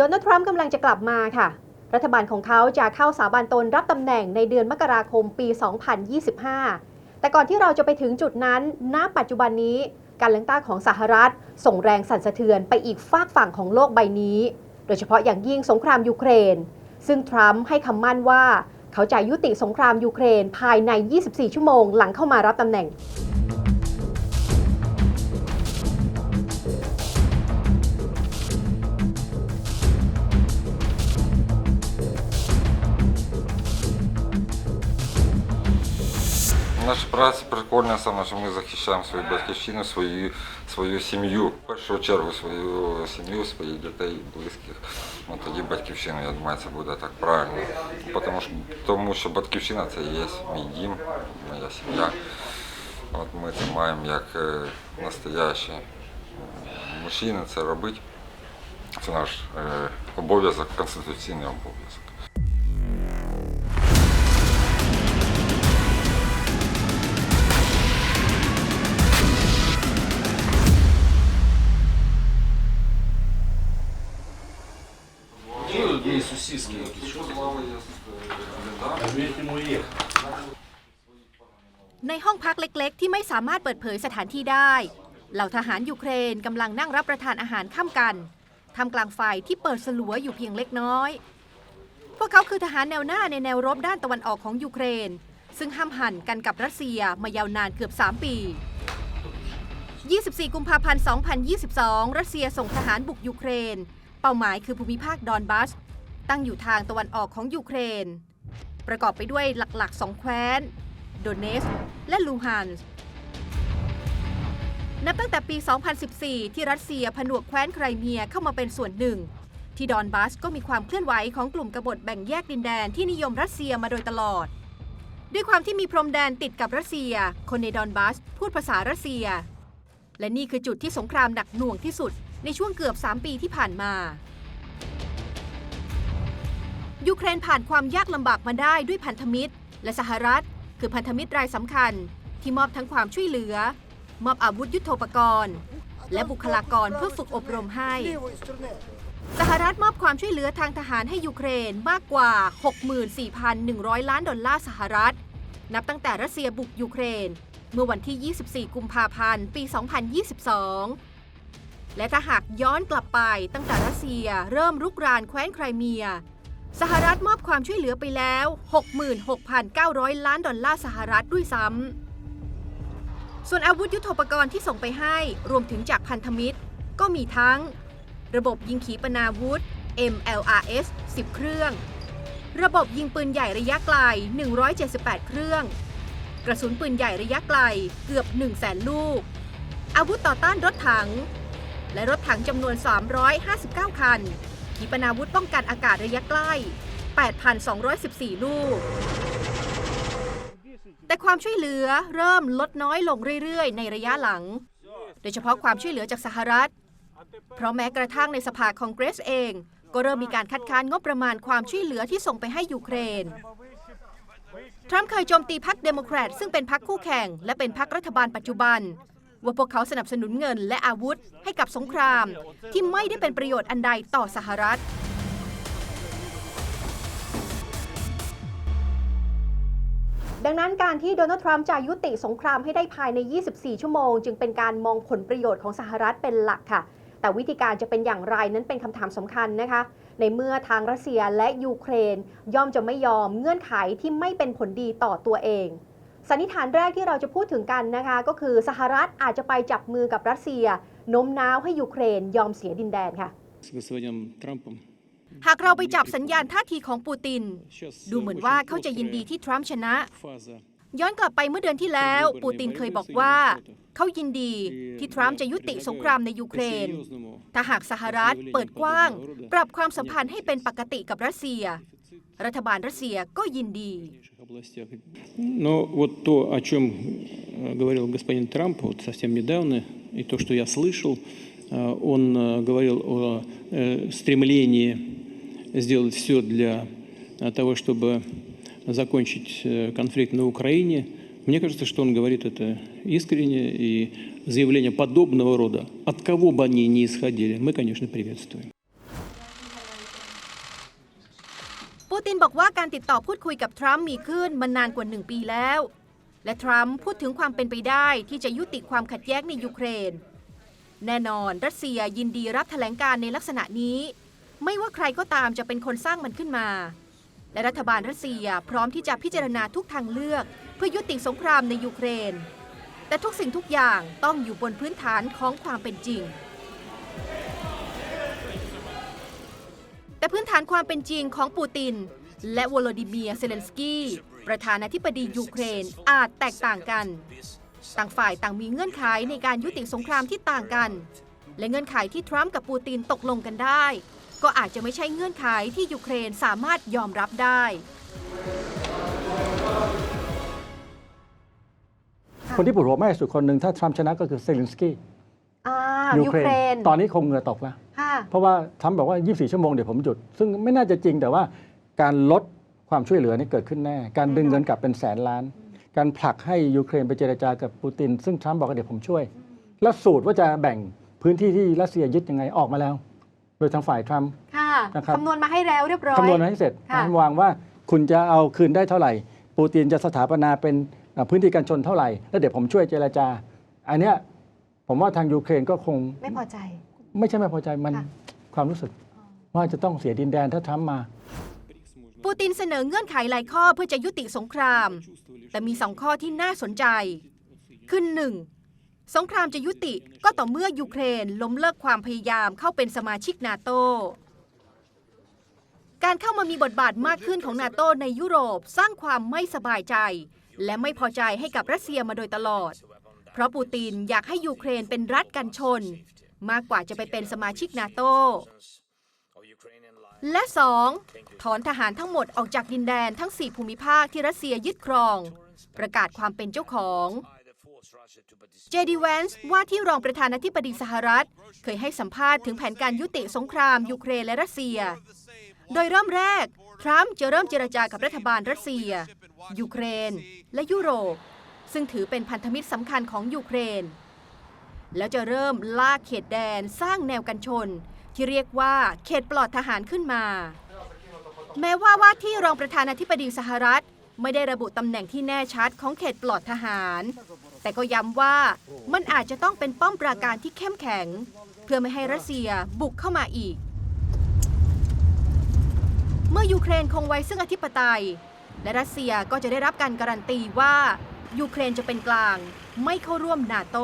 โดนัลด์ทรัมป์กำลังจะกลับมาค่ะ รัฐบาลของเขาจะเข้าสาบานตนรับตำแหน่งในเดือนมกราคมปี 2025 แต่ก่อนที่เราจะไปถึงจุดนั้น ณ ปัจจุบันนี้ การเลือกตั้งของสหรัฐ ส่งแรงสั่นสะเทือนไปอีกฝากฝั่งของโลกใบนี้ โดยเฉพาะอย่างยิ่งสงครามยูเครน ซึ่งทรัมป์ให้คำมั่นว่า เขาจะยุติสงครามยูเครนภายใน 24 ชั่วโมงหลังเข้ามารับตำแหน่ง Наша праця прикольна саме, що ми захищаємо свою батьківщину, свою, свою сім'ю. В першу чергу свою сім'ю, своїх дітей, близьких. Ну, тоді батьківщина, я думаю, це буде так правильно. Тому що, тому що батьківщина це є мій дім, моя сім'я. От ми це маємо як е, настоящі мужчини це робити. Це наш е, обов'язок, конституційний обов'язок. Є сусідські якісь. Що Вмієте йому їхати. ในห้องพักเล็กๆ ที่ไม่สามารถเปิดเผยสถานที่ได้ เหล่าทหารยูเครนกำลังนั่งรับประทานอาหารข้ามกันทำกลางไฟที่เปิดสลัวอยู่เพียงเล็กน้อย พวกเขาคือทหารแนวหน้าในแนวรบด้านตะวันออกของยูเครน ซึ่งห้ามหันกันกับรัสเซียมายาวนานเกือบ 3 ปี 24 กุมภาพันธ์ 2022 รัสเซียส่งทหารบุกยูเครน เป้าหมายคือภูมิภาคดอนบัส ตั้งอยู่ทางตะวันออกของยูเครน ประกอบไปด้วยหลักๆสองแคว้น โดเนสและลูฮันส์นับตั้งแต่ปี 2014 ที่รัสเซียผนวกแคว้นไครเมียเข้ามาเป็นส่วนหนึ่ง ที่ดอนบัสก็มีความเคลื่อนไหวของกลุ่มกบฏแบ่งแยกดินแดนที่นิยมรัสเซียมาโดยตลอด ด้วยความที่มีพรมแดนติดกับรัสเซีย คนในดอนบัสพูดภาษารัสเซีย และนี่คือจุดที่สงครามหนักหน่วงที่สุดในช่วงเกือบ 3 ปีที่ผ่านมา ยูเครนผ่านความยากลำบากมาได้ด้วยพันธมิตร และสหรัฐ คือพันธมิตรรายสำคัญ ที่มอบทั้งความช่วยเหลือ มอบอาวุธยุโทโธปกรณ์ และบุคลากรเพื่อฝึกอบรมให้ สหรัฐมอบความช่วยเหลือทางทหารให้ยูเครนมากกว่า 64,100 ล้านดอลลาร์สหรัฐ นับตั้งแต่รัสเซียบุกยูเครน เมื่อวันที่ 24 กุมภาพันธ์ ปี 2022 และถ้าหากย้อนกลับไปตั้งแต่รัสเซียเริ่มรุกรานแคว้นไครเมีย สหรัฐมอบความช่วยเหลือไปแล้ว 66,900 ล้านดอลลาร์สหรัฐด้วยซ้ำ ส่วนอาวุธยุโทโธปกรณ์ที่ส่งไปให้รวมถึงจากพันธมิตร ก็มีทั้ง ระบบยิงขีปนาวุธ MLRS 10 เครื่อง ระบบยิงปืนใหญ่ระยะไกล 178 เครื่อง กระสุนปืนใหญ่ระยะไกลเกือบ 1 0 0 0 0แสนลูก อาวุธต่อต้านรถถัง และรถถังจำนวน 359 คัน ขีปนาวุธป้องกันอากาศระยะใกล้ 8,214 ลูก แต่ความช่วยเหลือเริ่มลดน้อยลงเรื่อย ๆ ในระยะหลัง โดยเฉพาะความช่วยเหลือจากสหรัฐ เพราะแม้กระทั่งในสภาคองเกรสเอง ก็เริ่มมีการคัดค้านงบประมาณความช่วยเหลือที่ส่งไปให้ยูเครนทรัมป์เคยโจมตีพรรคเดโมแครตซึ่งเป็นพรรคคู่แข่ง และเป็นพรรครัฐบาลปัจจุบัน ว่าพวกเขาสนับสนุนเงินและอาวุธให้กับสงคราม ที่ไม่ได้เป็นประโยชน์อันใดต่อสหรัฐ ดังนั้นการที่โดนัลด์ทรัมป์จะยุติสงครามให้ได้ภายใน 24 ชั่วโมง จึงเป็นการมองผลประโยชน์ของสหรัฐเป็นหลักค่ะ แต่วิธีการจะเป็นอย่างไรนั้นเป็นคำถามสำคัญนะคะ ในเมื่อทางรัสเซียและยูเครนย่อมจะไม่ยอมเงื่อนไขที่ไม่เป็นผลดีต่อตัวเอง สันนิษฐานแรกที่เราจะพูดถึงกันนะคะ ก็คือสหรัฐอาจจะไปจับมือกับรัสเซียโน้มน้าวให้ยูเครนยอมเสียดินแดนค่ะหากเราไปจับสัญญาณท่าทีของปูติน ดูเหมือนว่าเขาจะยินดีที่ทรัมป์ชนะ ย้อนกลับไปเมื่อเดือนที่แล้ว ปูตินเคยบอกว่า เขายินดีที่ทรัมป์จะยุติสงครามในยูเครน ถ้าหากสหรัฐเปิดกว้าง ปรับความสัมพันธ์ให้เป็นปกติกับรัสเซีย รัฐบาลรัสเซียก็ยินดี в некоторых областях. Но вот то, о чем э, говорил господин Трамп вот совсем недавно, и то, что я слышал, э, он э, говорил о э, стремлении сделать все для э, того, чтобы закончить э, конфликт на Украине. Мне кажется, что он говорит это искренне, и заявления подобного рода, от кого бы они ни исходили, мы, конечно, приветствуем. ตินบอกว่าการติดต่อพูดคุยกับทรัมป์มีขึ้นมานานกว่าหนึ่งปีแล้ว และทรัมป์พูดถึงความเป็นไปได้ที่จะยุติความขัดแย้งในยูเครน แน่นอนรัสเซียยินดีรับแถลงการในลักษณะนี้ ไม่ว่าใครก็ตามจะเป็นคนสร้างมันขึ้นมา และรัฐบาลรัสเซียพร้อมที่จะพิจารณาทุกทางเลือก เพื่อยุติสงครามในยูเครน แต่ทุกสิ่งทุกอย่างต้องอยู่บนพื้นฐานของความเป็นจริงแต่พื้นฐานความเป็นจริงของปูติน และวโลดิเมียร์เซเลนสกี้ ประธานาธิบดียูเครนอาจแตกต่างกัน ต่างฝ่ายต่างมีเงื่อนไขในการยุติสงครามที่ต่างกัน และเงื่อนไขที่ทรัมป์กับปูตินตกลงกันได้ ก็อาจจะไม่ใช่เงื่อนไขที่ยูเครนสามารถยอมรับได้คนที่ปวดหัวมากที่สุดคนหนึ่งถ้าทรัมป์ชนะก็คือเซเลนสกี้อ่ายูยูเครเครนนตอนนี้คงเหงื่อตกแล้วค่ะเพราะว่าทรัมป์บอกว่า 24 ชั่วโมงเดี๋ยวผมหยุด ซึ่งไม่น่าจะจริงแต่ว่า การลดความช่วยเหลือนี่เกิดขึ้นแน่ การดึงเงินกลับเป็นแสนล้าน การผลักให้ยูเครนไปเจรจากับปูติน ซึ่งทรัมป์บอกว่าเดี๋ยวผมช่วย แล้วสูตรว่าจะแบ่งพื้นที่ที่รัสเซียยึดยังไงออกมาแล้ว โดยทางฝ่ายทรัมป์ค่ะนะครับคำนวณมาให้แล้วเรียบร้อยคำนวณมาให้เสร็จค่ะวางว่าคุณจะเอาคืนได้เท่าไหร่ ปูตินจะสถาปนาเป็นเอ่อพื้นที่การชนเท่าไหร่ แล้วเดี๋ยวผมช่วยเจรจา อันเนี้ยผมว่าทางยูเครนก็คงไม่พอใจ ไม่ใช่ไม่พอใจมันค่ะความรู้สึกว่าจะต้องเสียดินแดนถ้าทรัมป์มา ปูตินเสนอเงื่อนไขหลายข้อเพื่อจะยุติสงคราม แต่มีสองข้อที่น่าสนใจ คือหนึ่งสงครามจะยุติก็ต่อเมื่อยูเครนล้มเลิกความพยายามเข้าเป็นสมาชิกนาโต การเข้ามามีบทบาทมากขึ้นของนาโตในยุโรปสร้างความไม่สบายใจ และไม่พอใจให้กับรัสเซียมาโดยตลอด เพราะปูตินอยากให้ยูเครนเป็นรัฐกันชน มากกว่าจะไปเป็นสมาชิกนาโต และ 2. ถอนทหารทั้งหมดออกจากดินแดนทั้ง 4 ภูมิภาคที่รัสเซียยึดครอง ประกาศความเป็นเจ้าของเจดีแวนส์ว่าที่รองประธานาธิบดีสหรัฐ เคยให้สัมภาษณ์ถึงแผนการยุติสงครามยูเครนและรัสเซีย โดยเริ่มแรก ทรัมป์จะเริ่มเจรจากับรัฐบาลรัสเซีย ยูเครน และยุโรป ซึ่งถือเป็นพันธมิตรสำคัญของยูเครน แล้วจะเริ่มลากเขตแดนสร้างแนวกันชน ที่เรียกว่าเขตปลอดทหารขึ้นมา แม้ว่าว่าที่รองประธานาธิบดีสหรัฐ ไม่ได้ระบุตำแหน่งที่แน่ชัดของเขตปลอดทหาร แต่ก็ย้ำว่ามันอาจจะต้องเป็นป้อมปราการที่เข้มแข็ง เพื่อไม่ให้รัสเซียบุกเข้ามาอีก เมื่อยูเครนคงไว้ซึ่งอธิปไตย และรัสเซียก็จะได้รับการการันตีว่ายูเครนจะเป็นกลาง ไม่เข้าร่วมนาโต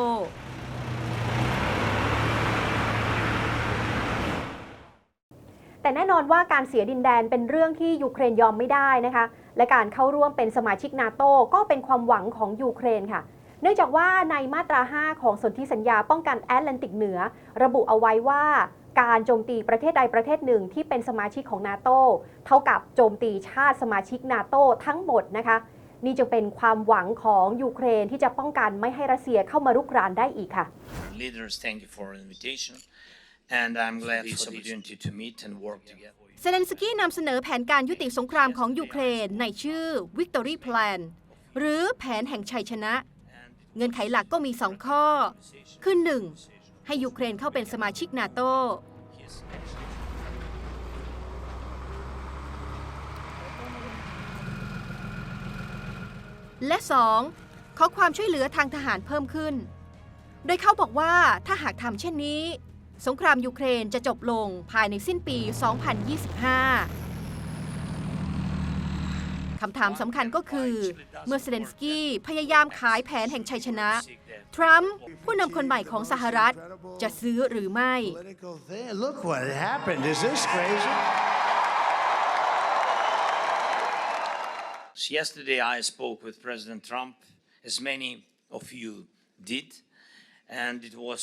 แต่แน่นอนว่าการเสียดินแดนเป็นเรื่องที่ยูเครนยอมไม่ได้นะคะ และการเข้าร่วมเป็นสมาชิกนาโตก็เป็นความหวังของยูเครนค่ะ เนื่องจากว่าในมาตรา 5 ของสนธิสัญญาป้องกันแอตแลนติกเหนือ ระบุเอาไว้ว่าการโจมตีประเทศใดประเทศหนึ่งที่เป็นสมาชิกของนาโตเท่ากับโจมตีชาติสมาชิกนาโตทั้งหมดนะคะ นี่จะเป็นความหวังของยูเครนที่จะป้องกันไม่ให้รัสเซียเข้ามารุกรานได้อีกค่ะ Leaders, thank you for invitation, and I'm glad for this opportunity to meet and work together. เซเลนสกี้นำเสนอแผนการยุติสงครามของยูเครนในชื่อ Victory Plan หรือแผนแห่งชัยชนะ เงื่อนไขหลักก็มี 2 ข้อ คือ 1. ให้ยูเครนเข้าเป็นสมาชิกนาโต และ 2. ขอความช่วยเหลือทางทหารเพิ่มขึ้น โดยเขาบอกว่าถ้าหากทำเช่นนี้ สงครามยูเครนจะจบลงภายในสิ้นปี 2025 คำถามสำคัญก็คือ เมื่อเซเลนสกี้พยายามขายแผนแห่งชัยชนะ ทรัมป์ผู้นำคนใหม่ของสหรัฐจะซื้อหรือไม่ Political thing. Look what happened. Is this crazy? Yesterday, I spoke with President Trump, as many of you did, and it was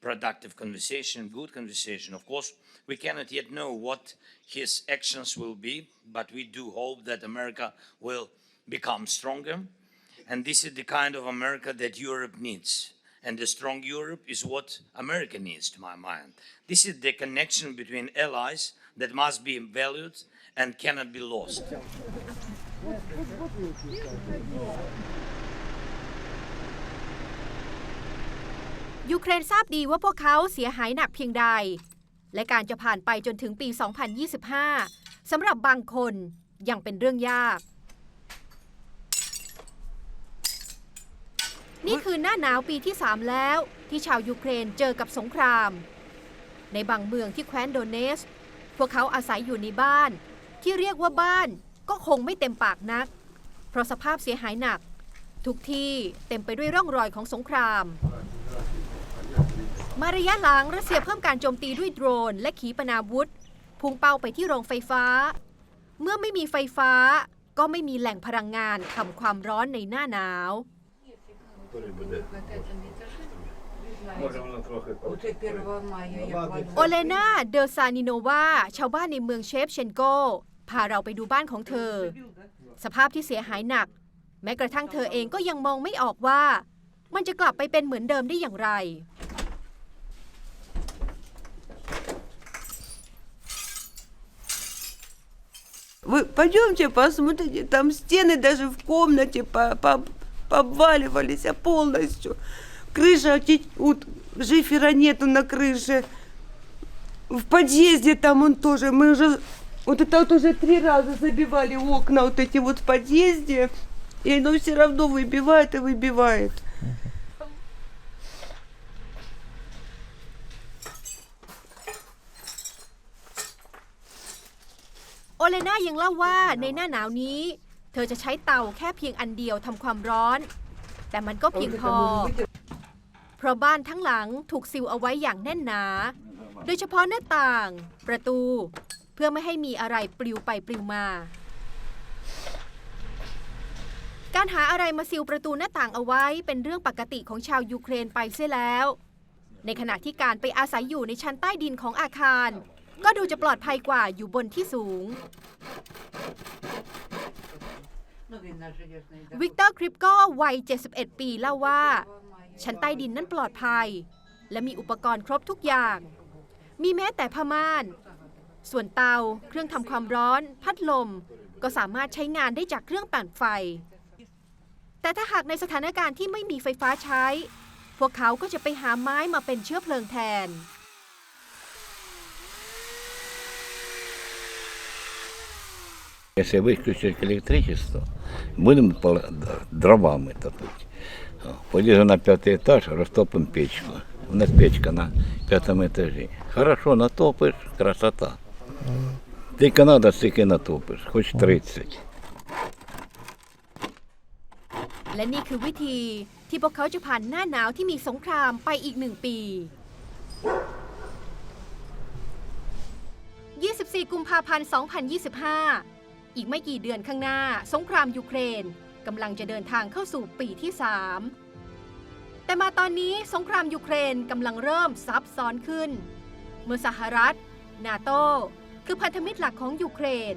productive conversation, good conversation. Of course, we cannot yet know what his actions will be, but we do hope that America will become stronger. And this is the kind of America that Europe needs. And a strong Europe is what America needs, to my mind. This is the connection between allies that must be valued and cannot be lost. ยูเครนทราบดีว่าพวกเขาเสียหายหนักเพียงใด และการจะผ่านไปจนถึงปี 2025 สำหรับบางคนยังเป็นเรื่องยาก นี่คือหน้าหนาวปีที่ 3 แล้วที่ชาวยูเครนเจอกับสงคราม ในบางเมืองที่แคว้นโดเนส พวกเขาอาศัยอยู่ในบ้าน ที่เรียกว่าบ้านก็คงไม่เต็มปากนัก เพราะสภาพเสียหายหนัก ทุกที่เต็มไปด้วยร่องรอยของสงคราม มาระยะหลังรัสเซียเพิ่มการโจมตีด้วยโดรน และขีปนาวุธ พุ่งเป้าไปที่โรงไฟฟ้า เมื่อไม่มีไฟฟ้า ก็ไม่มีแหล่งพลังงานทำความร้อนในหน้าหนาว โอเลนาเดอซานิโนวาชาวบ้านในเมืองเชฟเชนโก พาเราไปดูบ้านของเธอ สภาพที่เสียหายหนัก แม้กระทั่งเธอเองก็ยังมองไม่ออกว่า มันจะกลับไปเป็นเหมือนเดิมได้อย่างไร Вы пойдемте посмотрите, там стены даже в комнате по- по- а полностью. Крыша, вот, жифера нету на крыше. В подъезде там он тоже, мы уже, вот это вот уже три раза забивали окна вот эти вот в подъезде, и оно все равно выбивает и выбивает. โอเลนายังเล่าว่าในหน้าหนาวนี้ เธอจะใช้เตาแค่เพียงอันเดียวทำความร้อน แต่มันก็เพียงพอ เพราะบ้านทั้งหลังถูกซีลเอาไว้อย่างแน่นหนา โดยเฉพาะหน้าต่าง ประตู เพื่อไม่ให้มีอะไรปลิวไปปลิวมา การหาอะไรมาซีลประตูหน้าต่างเอาไว้เป็นเรื่องปกติของชาวยูเครนไปเสียแล้ว ในขณะที่การไปอาศัยอยู่ในชั้นใต้ดินของอาคาร ก็ดูจะปลอดภัยกว่าอยู่บนที่สูง วิกเตอร์คริปโก้วัย 71 ปีเล่าว่า ชั้นใต้ดินนั้นปลอดภัย และมีอุปกรณ์ครบทุกอย่าง มีแม้แต่ผ้าม่าน ส่วนเตา เครื่องทำความร้อน พัดลม ก็สามารถใช้งานได้จากเครื่องปั่นไฟ แต่ถ้าหากในสถานการณ์ที่ไม่มีไฟฟ้าใช้ พวกเขาก็จะไปหาไม้มาเป็นเชื้อเพลิงแทน Если выключить электричество, будем пол- д- дровами топить. О, Полезу на пятый этаж, растопим печку. У нас печка на пятом этаже. Хорошо натопишь, красота. Тільки надо, стільки натопиш, хоч 30. และนี่คือวิธีที่พวกเขาจะผ่านหน้าหนาวที่มีสงครามไปอีกหนึ่งปี 24 กุมภาพันธ์ 2025 อีกไม่กี่เดือนข้างหน้า สงครามยูเครนกำลังจะเดินทางเข้าสู่ปีที่ 3 แต่มาตอนนี้สงครามยูเครนกำลังเริ่มซับซ้อนขึ้น เมื่อสหรัฐ นาโตคือพันธมิตรหลักของยูเครน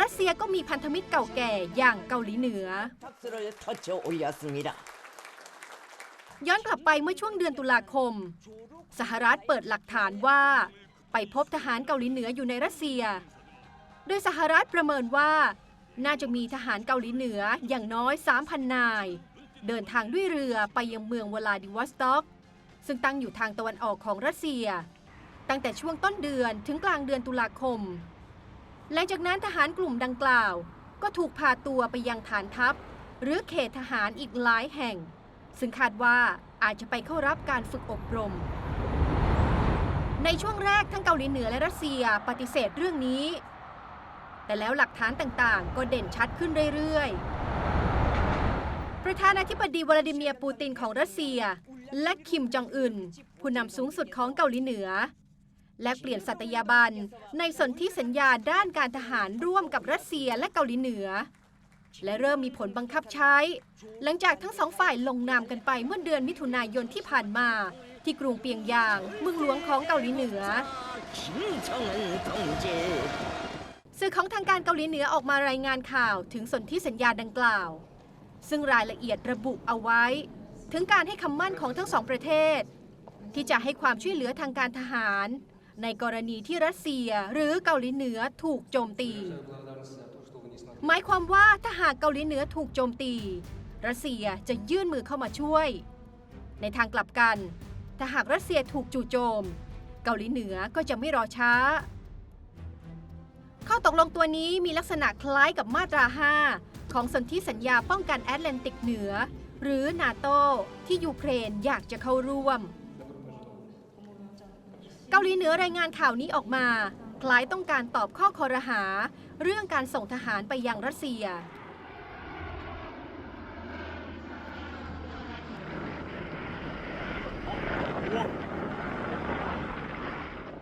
รัสเซียก็มีพันธมิตรเก่าแก่อย่างเกาหลีเหนือ ย้อนกลับไปเมื่อช่วงเดือนตุลาคม สหรัฐเปิดหลักฐานว่า ไปพบทหารเกาหลีเหนืออยู่ในรัสเซีย โดยสหรัฐประเมินว่า น่าจะมีทหารเกาหลีเหนืออย่างน้อย 3,000 นาย เดินทางด้วยเรือไปยังเมืองวลาดิวอสต็อก ซึ่งตั้งอยู่ทางตะวันออกของรัสเซีย ตั้งแต่ช่วงต้นเดือนถึงกลางเดือนตุลาคม หลังจากนั้นทหารกลุ่มดังกล่าว ก็ถูกพาตัวไปยังฐานทัพ หรือเขตทหารอีกหลายแห่ง ซึ่งคาดว่าอาจจะไปเข้ารับการฝึกอบรม ในช่วงแรกทั้งเกาหลีเหนือและรัสเซียปฏิเสธเรื่องนี้ แต่แล้วหลักฐานต่างๆ ก็เด่นชัดขึ้นเรื่อยๆ ประธานาธิบดีวลาดิเมียร์ปูตินของรัสเซีย และคิมจองอึนผู้นำสูงสุดของเกาหลีเหนือ และเปลี่ยนสัตยาบันในสนธิสัญญาด้านการทหารร่วมกับรัสเซียและเกาหลีเหนือ และเริ่มมีผลบังคับใช้ หลังจากทั้งสองฝ่ายลงนามกันไปเมื่อเดือนมิถุนายนที่ผ่านมา ที่กรุงเปียงยางเมืองหลวงของเกาหลีเหนือ สื่อของทางการเกาหลีเหนือออกมารายงานข่าวถึงสนธิสัญญาดังกล่าว ซึ่งรายละเอียดระบุเอาไว้ ถึงการให้คำมั่นของทั้งสองประเทศ ที่จะให้ความช่วยเหลือทางการทหาร ในกรณีที่รัสเซียหรือเกาหลีเหนือถูกโจมตี หมายความว่าถ้าหากเกาหลีเหนือถูกโจมตี รัสเซียจะยื่นมือเข้ามาช่วย ในทางกลับกัน ถ้าหากรัสเซียถูกจู่โจม เกาหลีเหนือก็จะไม่รอช้า ข้อตกลงตัวนี้มีลักษณะคล้ายกับมาตรา 5 ของสนธิสัญญาป้องกันแอตแลนติกเหนือ หรือนาโตที่ยูเครนอยากจะเข้าร่วม เกาหลีเหนือรายงานข่าวนี้ออกมา คล้ายต้องการตอบข้อคอรหา เรื่องการส่งทหารไปยังรัสเซีย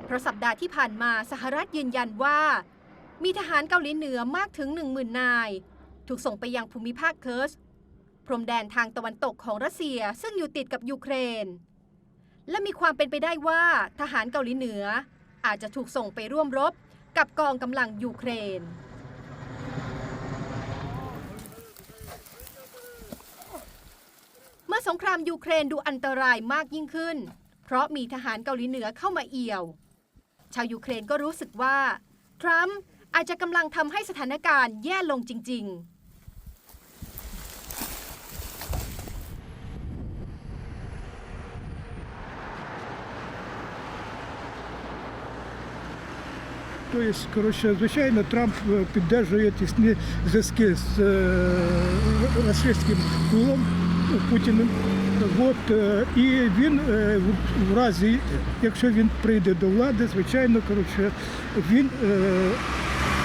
เพราะสัปดาห์ที่ผ่านมาสหรัฐยืนยันว่า มีทหารเกาหลีเหนือมากถึง 10,000 นาย ถูกส่งไปยังภูมิภาคเคิร์สพรมแดนทางตะวันตกของรัสเซียซึ่งอยู่ติดกับยูเครน และมีความเป็นไปได้ว่าทหารเกาหลีเหนือ อาจจะถูกส่งไปร่วมรบกับกองกำลังยูเครน เมื่อสงครามยูเครนดูอันตรายมากยิ่งขึ้น เพราะมีทหารเกาหลีเหนือเข้ามาเอี่ยว ชาวยูเครนก็รู้สึกว่า ทรัมป์ อาจจะกำลังทำให้สถานการณ์แย่ลงจริง ๆ Тобто, коротше, звичайно, Трамп е, піддержує тісні зв'язки з е, російським впливом ну, Путіним. От, е, і він е, в- в разі, якщо він прийде до влади, звичайно, коротше, він е,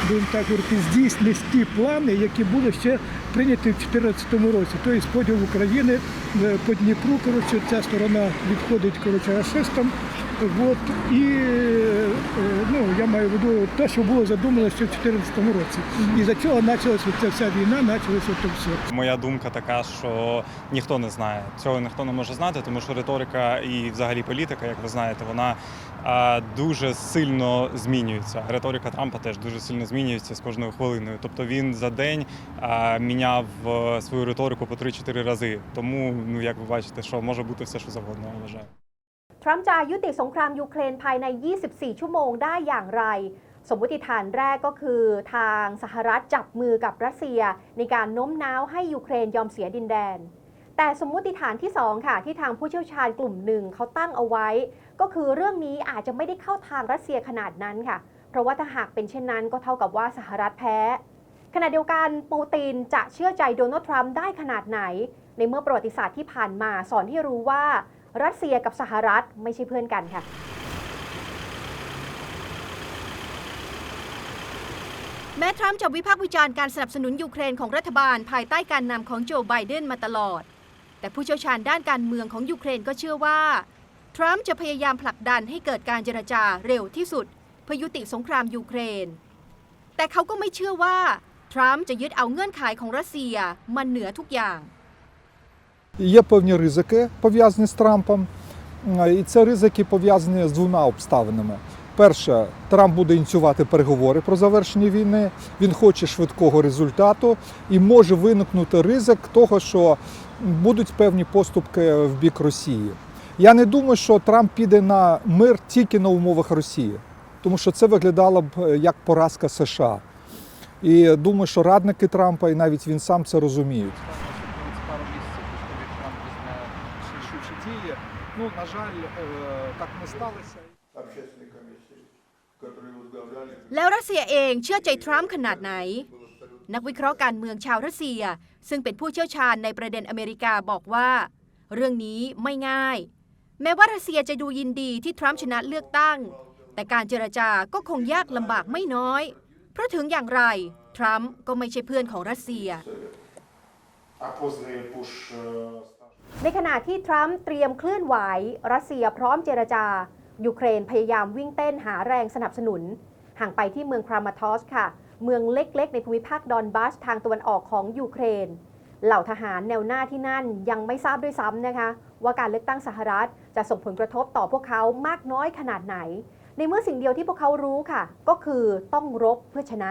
будемо так говорити, здійснить ті плани, які були ще прийняті в 2014 році. Тобто поділ України е, по Дніпру, коротше, ця сторона відходить коротше, расистам. От, і е, ну, я маю в виду те, що було задумано ще в 2014 році. І за чого почалася ця вся війна, почалося то все. Моя думка така, що ніхто не знає. Цього ніхто не може знати, тому що риторика і взагалі політика, як ви знаєте, вона а, дуже сильно змінюється. Риторика Трампа теж дуже сильно змінюється з кожною хвилиною. Тобто він за день а, міняв е, свою риторику по 3-4 рази. Тому, ну як ви бачите, що може бути все, що завгодно, я вважаю. ทรัมป์จะยุติสงครามยูเครนภายใน 24 ชั่วโมงได้อย่างไร สมมติฐานแรกก็คือทางสหรัฐจับมือกับรัสเซีย ในการโน้มน้าวให้ยูเครนยอมเสียดินแดน แต่สมมติฐานที่ 2 ค่ะ ที่ทางผู้เชี่ยวชาญกลุ่มหนึ่งเขาตั้งเอาไว้ ก็คือเรื่องนี้อาจจะไม่ได้เข้าทางรัสเซียขนาดนั้นค่ะ เพราะว่าถ้าหากเป็นเช่นนั้นก็เท่ากับว่าสหรัฐแพ้ ขณะเดียวกันปูตินจะเชื่อใจโดนัลด์ทรัมป์ได้ขนาดไหน ในเมื่อประวัติศาสตร์ที่ผ่านมาสอนให้รู้ว่า รัสเซียกับสหรัฐไม่ใช่เพื่อนกันค่ะแม้ทรัมป์จะวิพากษ์วิจารณ์การสนับสนุนยูเครนของรัฐบาลภายใต้การนำของโจไบเดนมาตลอด แต่ผู้เชี่ยวชาญด้านการเมืองของยูเครนก็เชื่อว่า ทรัมป์จะพยายามผลักดันให้เกิดการเจรจาเร็วที่สุดเพื่อยุติสงครามยูเครน แต่เขาก็ไม่เชื่อว่า ทรัมป์จะยึดเอาเงื่อนไขของรัสเซียมันเหนือทุกอย่าง Є певні ризики пов'язані з Трампом, Е, і це ризики пов'язані з двома обставинами. Перше, Трамп буде ініціювати переговори про завершення війни. Він хоче швидкого результату і може виникнути ризик того, що будуть певні поступки в бік Росії. Я не думаю, що Трамп піде на мир тільки на умовах Росії, тому що це виглядало б е, як поразка США. І думаю, що радники Трампа і навіть він сам це розуміють. на жаль, так не сталося. Общественной комиссии, которую возглавляли แล้วรัสเซียเองเชื่อใจทรัมป์ขนาดไหน นักวิเคราะห์การเมืองชาวรัสเซีย ซึ่งเป็นผู้เชี่ยวชาญในประเด็นอเมริกาบอกว่า เรื่องนี้ไม่ง่าย แม้ว่ารัสเซียจะดูยินดีที่ทรัมป์ชนะเลือกตั้ง แต่การเจรจาก็คงยากลำบากไม่น้อย เพราะถึงอย่างไร ทรัมป์ก็ไม่ใช่เพื่อนของรัสเซีย А после Буш ในขณะที่ทรัมป์เตรียมเคลื่อนไหว รัสเซียพร้อมเจรจา ยูเครนพยายามวิ่งเต้นหาแรงสนับสนุน ห่างไปที่เมืองครามาทอสค่ะ เมืองเล็กๆ ในภูมิภาคดอนบัสทางตะวันออกของยูเครน เหล่าทหารแนวหน้าที่นั่นยังไม่ทราบด้วยซ้ำนะคะ ว่าการเลือกตั้งสหรัฐจะส่งผลกระทบต่อพวกเขามากน้อยขนาดไหน ในเมื่อสิ่งเดียวที่พวกเขารู้ค่ะ ก็คือต้องรบเพื่อชนะ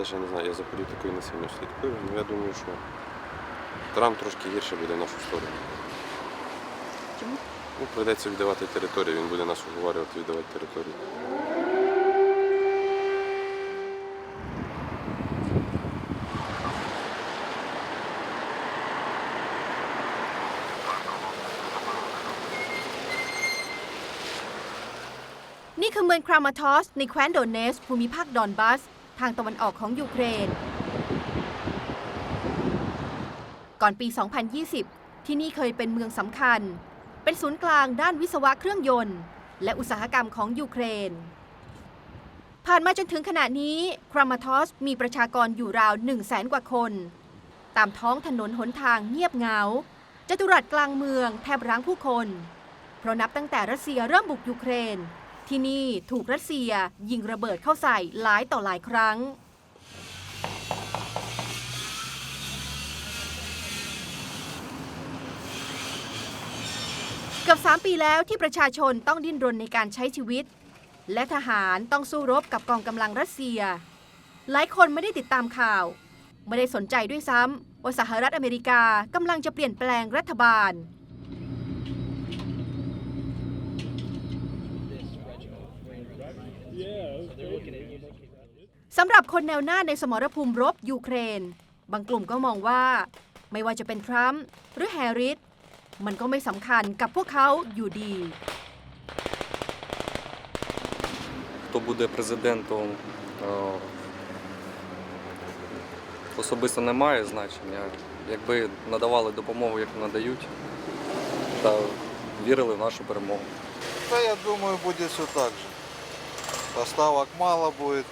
навіть не знаю, я за політикою не сильно слідкую, ну, але я думаю, що Трамп трошки гірше буде в нашу сторону. Чому? Ну, Прийдеться віддавати територію, він буде нас уговорювати віддавати територію. ในแคว้นโดเนส ทางตะวันออกของยูเครน ก่อนปี 2020 ที่นี่เคยเป็นเมืองสำคัญ เป็นศูนย์กลางด้านวิศวะเครื่องยนต์ และอุตสาหกรรมของยูเครน ผ่านมาจนถึงขณะนี้ครามาทอสมีประชากรอยู่ราว 1 0 0 0 0แสนกว่าคน ตามท้องถนนหนทางเงียบเหงาจตุรัสกลางเมืองแทบร้างผู้คน เพราะนับตั้งแต่รัสเซียเริ่มบุกยูเครน ที่นี่ถูกรัสเซียยิงระเบิดเข้าใส่หลายต่อหลายครั้ง เกือบ 3 ปีแล้วที่ประชาชนต้องดิ้นรนในการใช้ชีวิต และทหารต้องสู้รบกับกองกำลังรัสเซีย หลายคนไม่ได้ติดตามข่าว ไม่ได้สนใจด้วยซ้ำว่าสหรัฐอเมริกากำลังจะเปลี่ยนแปลงรัฐบาล สำหรับคนแนวหน้าในสมรภูมิรบยูเครน บางกลุ่มก็มองว่า ไม่ว่าจะเป็นทรัมป์หรือแฮร์ริส มันก็ไม่สำคัญกับพวกเขาอยู่ดี хто буде президентом, е, особисто не має значення. Якби надавали допомогу, як надають, та вірили в нашу перемогу. Да, я думаю, будет все так же. Поставок мало будет,